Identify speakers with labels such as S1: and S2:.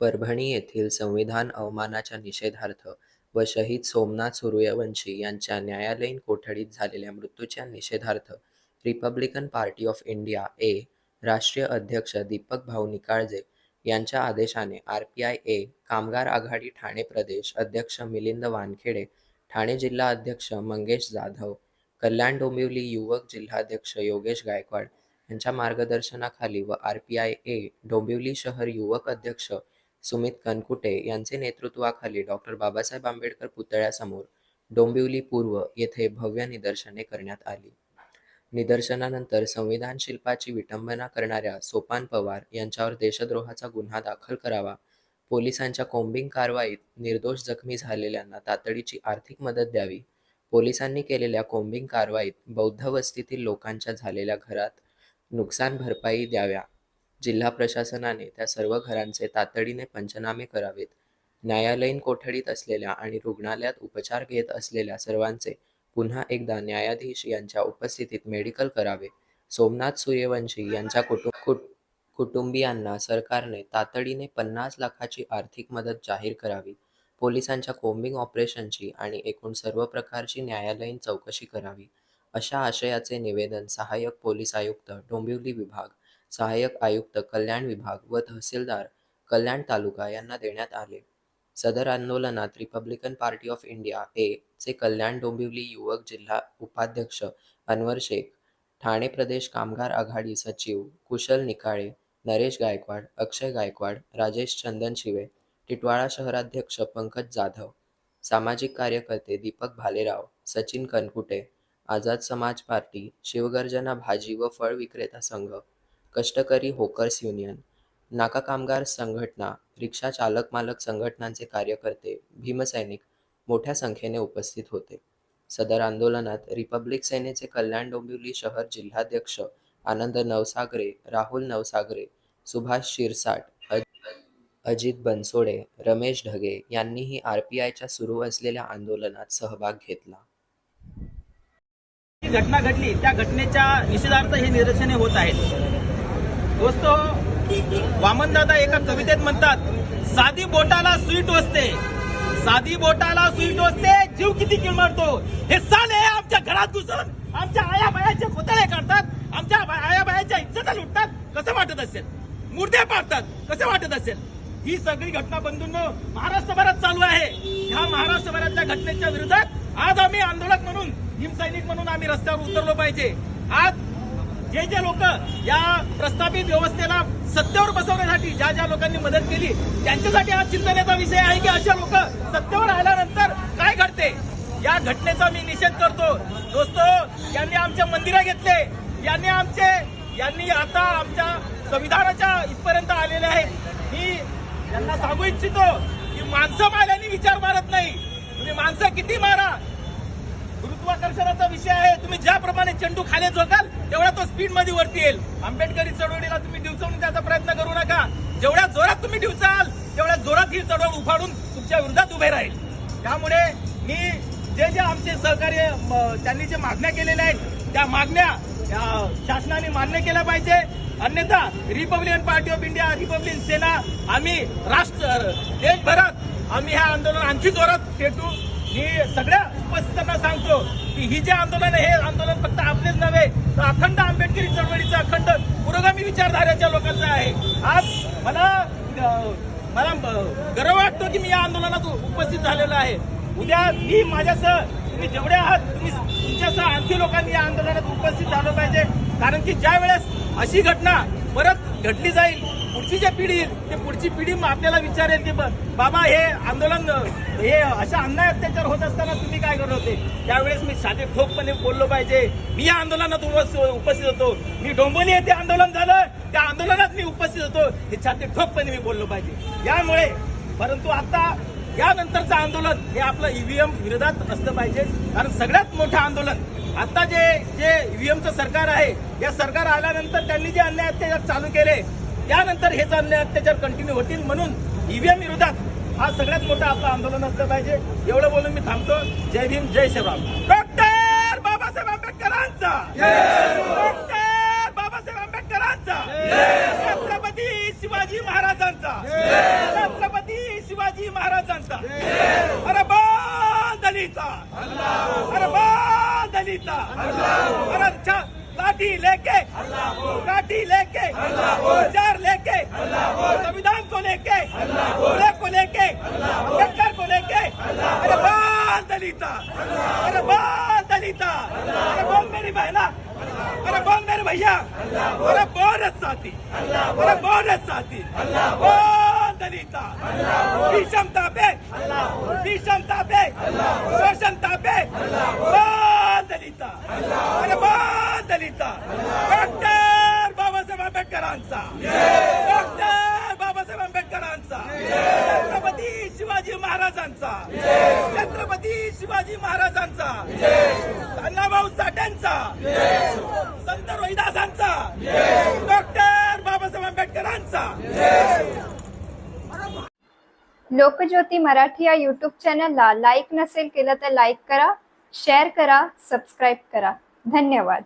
S1: परभणी येथील संविधान अवमानाच्या निषेधार्थ व शहीद सोमनाथ सूर्यवंशी यांच्या न्यायालयीन कोठडीत झालेल्या मृत्यूच्या निषेधार्थ Republican party of India A राष्ट्रीय अध्यक्ष दीपक भाऊ निकाळजे यांच्या आदेशाने आर पी आय ए कामगार आघाडी ठाणे प्रदेश अध्यक्ष मिलिंद वानखेडे ठाणे जिल्हा अध्यक्ष मंगेश जाधव कल्याण डोंबिवली युवक जिल्हाध्यक्ष योगेश गायकवाड यांच्या मार्गदर्शनाखाली व R P I A Dombivli शहर युवक अध्यक्ष सुमित कनकुटे यांचे नेतृत्वाखाली डॉक्टर बाबासाहेब आंबेडकर पुतळ्यासमोर डोंबिवली पूर्व येथे भव्य निदर्शने करण्यात आली. निदर्शनानंतर संविधान शिल्पाची विटंबना करणाऱ्या सोपान पवार यांच्यावर देशद्रोहाचा गुन्हा दाखल करावा पोलिसांच्या कोंबिंग कारवाईत निर्दोष जखमी झालेल्यांना तातडीची आर्थिक मदत द्यावी पोलिसांनी केलेल्या कोंबिंग कारवाईत बौद्ध वस्तीतील लोकांच्या झालेल्या घरात नुकसान भरपाई द्याव्या जिल्हा प्रशासनाने त्या सर्व घरांचे तातडीने पंचनामे करावेत. न्यायालयीन कोठडीत असलेल्या आणि रुग्णालयात उपचार घेत असलेल्या सर्वांचे पुन्हा एकदा न्यायाधीश यांच्या उपस्थितीत मेडिकल करावे. सोमनाथ सूर्यवंशी यांच्या कुटुंब कुट कुटुंबियांना सरकारने तातडीने पन्नास लाखाची आर्थिक मदत जाहीर करावी. पोलिसांच्या कोम्बिंग ऑपरेशनची आणि एकूण सर्व प्रकारची न्यायालयीन चौकशी करावी अशा आशयाचे निवेदन सहाय्यक पोलीस आयुक्त डोंबिवली विभाग सहाय्यक आयुक्त कल्याण विभाग व तहसीलदार कल्याण तालुका यांना देण्यात आले. सदर आंदोलनात Republican Party of India A चे कल्याण डोंबिवली युवक जिल्हा उपाध्यक्ष अनवर शेख ठाणे प्रदेश कामगार आघाडी सचिव कुशल निकाळे नरेश गायकवाड अक्षय गायकवाड राजेश चंदन शिवे टिटवाळा शहराध्यक्ष पंकज जाधव सामाजिक कार्यकर्ते दीपक भालेराव सचिन कनकुटे आझाद समाज पार्टी शिवगर्जना भाजी व फळ विक्रेता संघ कष्टकरी होकर्स युनियन नाका कामगार संघटना रिक्षा चालक मालक संघटनांचे कार्यकर्ते भीमसैनिक मोठ्या संख्येने उपस्थित होते. सदर आंदोलनात रिपब्लिक सेनेचे कल्याण डोंबिवली शहर जिल्हाध्यक्ष आनंद नवसागरे राहुल नवसागरे सुभाष शिरसाट अजित बनसोडे रमेश ढगे यांनीही आर पी आयच्या सुरू असलेल्या आंदोलनात सहभाग घेतला.
S2: घटना घडली त्या घटनेच्या निषेधार्थ हे निदर्शने होत आहेत. दोस्तो वामनदादा एका कवितेत म्हणतात साधी बोटाला सुई टोचते साधी बोटाला सुई टोचते जीव किती किंमतो हे साले आमच्या घरात घुसून आमच्या आया बायाचे पुतळे काढतात. आमच्या आया बायाच्या इज्जता लुटतात. कसं वाटत असेल? मुर्दे पाडतात. कसं वाटत असेल? ही सगळी घटना बंधून महाराष्ट्रभरात चालू आहे. ह्या महाराष्ट्रभरातल्या घटनेच्या विरोधात आज आम्ही आंदोलक म्हणून हिमसैनिक म्हणून आम्ही रस्त्यावर उतरलो पाहिजे. आज जे जे लोक या प्रस्थापित व्यवस्थेला सत्तेवर बसवण्यासाठी ज्या ज्या लोकांनी मदत केली त्यांच्यासाठी हा चिंतनेचा विषय आहे की अशा लोक सत्तेवर आल्यानंतर काय घडते? या घटनेचा मी निषेध करतो. दोस्तो यांनी आमच्या मंदिरं घेतले. यांनी आमचे यांनी आता आमच्या संविधानाच्या इथपर्यंत आलेले आहेत मी यांना सांगू इच्छितो की माणसं मारल्याने विचार मारत नाही. तुम्ही माणसं किती मारा? गुरुत्वाकर्षणाचा विषय आहे. तुम्ही ज्याप्रमाणे चेंडू खाली झोकाल तेवढा तो स्पीडमध्ये वरती येईल. आंबेडकरी चळवळीला तुम्ही दिवसवून त्याचा प्रयत्न करू नका. जेवढ्या जोरात तुम्ही दिवसाल तेवढ्या जोरात ही चळवळ उफाडून तुमच्या विरोधात उभे राहील. त्यामुळे मी जे जे आमचे सहकार्य म, त्यांनी जे मागण्या केलेल्या आहेत त्या मागण्या शासनाने मान्य केल्या पाहिजे. अन्यथा Republican Party of India Republican सेना आम्ही राष्ट्र देशभरात आम्ही हे आंदोलन आणखी जोरात पेटू मी सगळ्या उपस्थित ही जे आंदोलन आहे हे आंदोलन फक्त आपलेच नव्हे तर अखंड आंबेडकरी चळवळीचं अखंड पुरोगामी विचारधारेच्या लोकांचं आहे. आज मला मला गर्व वाटतो की मी या आंदोलनात उपस्थित झालेलो आहे. उद्या मी माझ्यासह तुम्ही जेवढे आहात तुम्ही तुमच्यासह आणखी लोकांनी या आंदोलनात उपस्थित झालं पाहिजे. कारण की ज्या वेळेस अशी घटना परत घडली जाईल पुढची जी पिढी येईल, ते पुढची पिढी मग आपल्याला विचारेल की ब- बाबा हे आंदोलन हे अशा अन्याय अत्याचार होत असताना तुम्ही काय करत होते? त्यावेळेस मी साधे ठोकपणे बोललो पाहिजे. मी या आंदोलनात उपस्थित उपस्थित होतो. मी डोंबोली येथे आंदोलन झालं. त्या आंदोलनात मी उपस्थित होतो. हे छाते ठोकपणे मी बोललो पाहिजे. यामुळे परंतु आता यानंतरचं आंदोलन हे आपलं ईव्हीएम विरोधात असलं पाहिजे. कारण सगळ्यात मोठं आंदोलन आता जे जे ईव्हीएमचं सरकार आहे या सरकार आल्यानंतर त्यांनी जे अन्याय अत्याचार चालू केले त्यानंतर हे अन्याय अत्याचार कंटिन्यू होतील म्हणून ईव्हीएम विरोधात हा सगळ्यात मोठं आपलं आंदोलन असलं पाहिजे. एवढं बोलून मी थांबतो. जय भीम जय शिवराम डॉक्टर बाबासाहेब आंबेडकरांचा. डॉक्टर बाबासाहेब आंबेडकरांचा. छत्रपती शिवाजी महाराजांचा. छत्रपती शिवाजी महाराजांचा. अरे बा दलिता अरे बा दलिता अरे लाठी लेके लाठी लेके विचार लेके, संविधान को लेके को लेके अंबेडकर को लेके, अरे बाल दलिता, अरे बाल दलिता, अरे बोल मेरी बहना अरे बोल मेरे भैया, अरे बोनस साथी, अरे बोनस साथी, बोल दलिता विषमता पे विषमता पे शोषणता पे आंबेडकरांचा डॉक्टर बाबासाहेब आंबेडकरांचा. छत्रपती शिवाजी महाराजांचा. छत्रपती शिवाजी महाराजांचा. अण्णाभाऊ साठ्यांचा संत रोहिदासांचा. डॉक्टर बाबासाहेब आंबेडकरांचा.
S3: लोकज्योती मराठी या यूट्यूब चॅनलला लाईक नसेल केलं तर लाईक करा शेअर करा सबस्क्राईब करा. धन्यवाद.